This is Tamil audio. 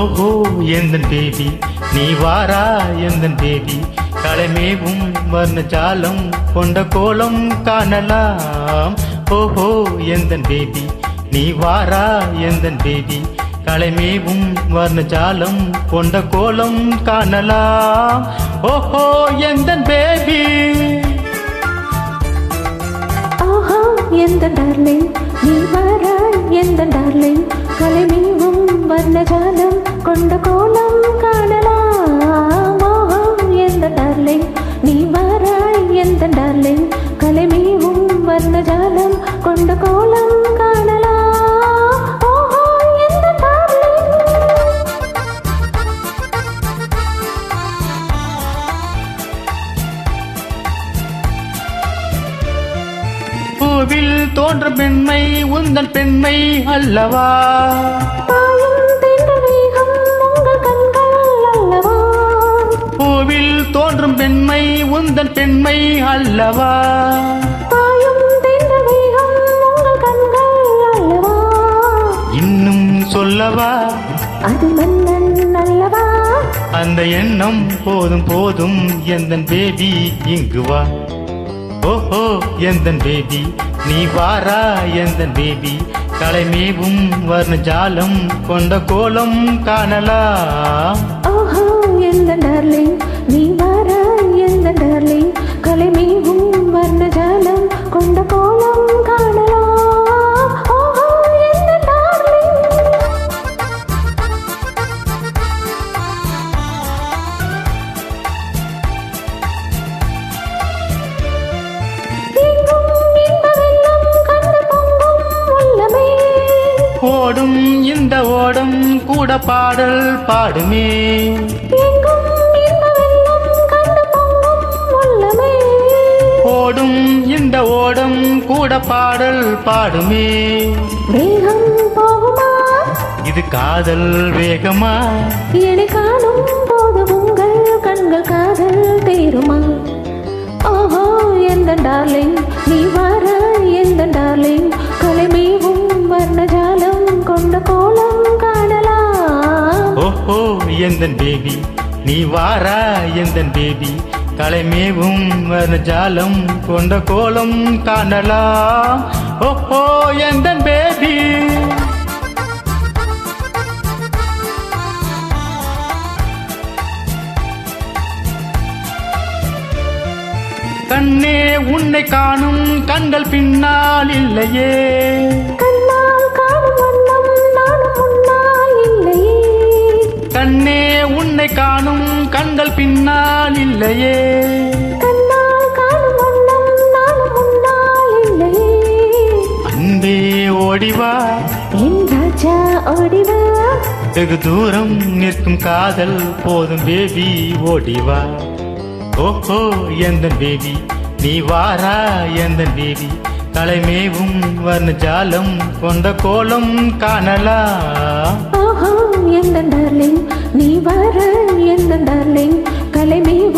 ஓஹோ எந்தன் பேபி நீ வாரா எந்தன் பேபி களமேவும் வர்ணஜாலம் கொண்ட கோலம் காணலாம். ஓஹோ எந்தன் பேபி நீ வாரா எந்தன் பேபி களமேவும் வர்ணஜாலம் கொண்ட கோலம் காணலாம். ஓஹோ எந்தன் பேபி ஓஹோ எந்தன் டார்லிங்? நீ வாரா எந்தன் டார்லிங்? கலைமீவும் வர்ணஜாலம் கொண்ட கோலம் காணலாம். ஆஹா எந்த டார்லிங்? நீ வாராய் எந்த டார்லிங்? கலைமீவும் வர்ணஜாலம் கொண்ட கோலம் பூவில் பெண்மை உந்தன் பெண்மை அல்லவா? பெண்மை அல்லவா? இன்னும் சொல்லவா? அது மன்னன் அல்லவா? அந்த எண்ணம் போதும் போதும் எந்தன் பேபி இங்கு வா. ஓஹோ எந்தன் பேபி? நீ வாரா எந்தன் பேபி? கலைமேவும் வர்ண ஜாலம் கொண்ட கோலம் காணலாம். ஓஹோ எந்த டார்லிங் நீ வார எந்த டார்லிங்? கொண்ட கோலம் காணலாம் டார்லிங் எங்கும் இன்ப வெள்ளம் கண்டு பொங்கும் உள்ளமே ஓடும் இந்த ஓடம் கூட பாடல் பாடுமே. ஓடும் இந்த ஓடம் கூட பாடல் பாடுமே. வேகம் போகுமா? இது காதல் வேகமா? என்னை காணும் போது உங்கள் கண்கள் காதல் தேருமா? ஓஹோ எந்த டார்லிங் நீ வார எந்த டார்லிங்? கலைமீவும் வர்ணஜாலம் கொண்ட கோலம் காணலாம். ஓஹோ எந்தன் பேபி நீ வாரா எந்தன் பேபி? கலைமேவும் வர்ண ஜாலம் கொண்ட கோலம் காணலாம் ஓஹோ எந்தன் பேபி கண்ணே உன்னை காணும் கண்கள் பின்னால் இல்லையே. கண்ணே உன்னை காணும் கண்கள் பின்னால் இல்லையே. அன்பே ஓடிவா. என் ராஜா ஓடிவா. வெகு தூரம் நிற்கும் காதல் போதும் பேபி ஓடிவா. ஓஹோ எந்தன் பேபி? நீ வாரா எந்தன் பேபி? கலைமேவும் வர்ண ஜாலம் கொண்ட கோலம் எந்த டார்லிங் நீ வர எந்த டார்லிங் கலைமீவும் வர்ணஜாலம்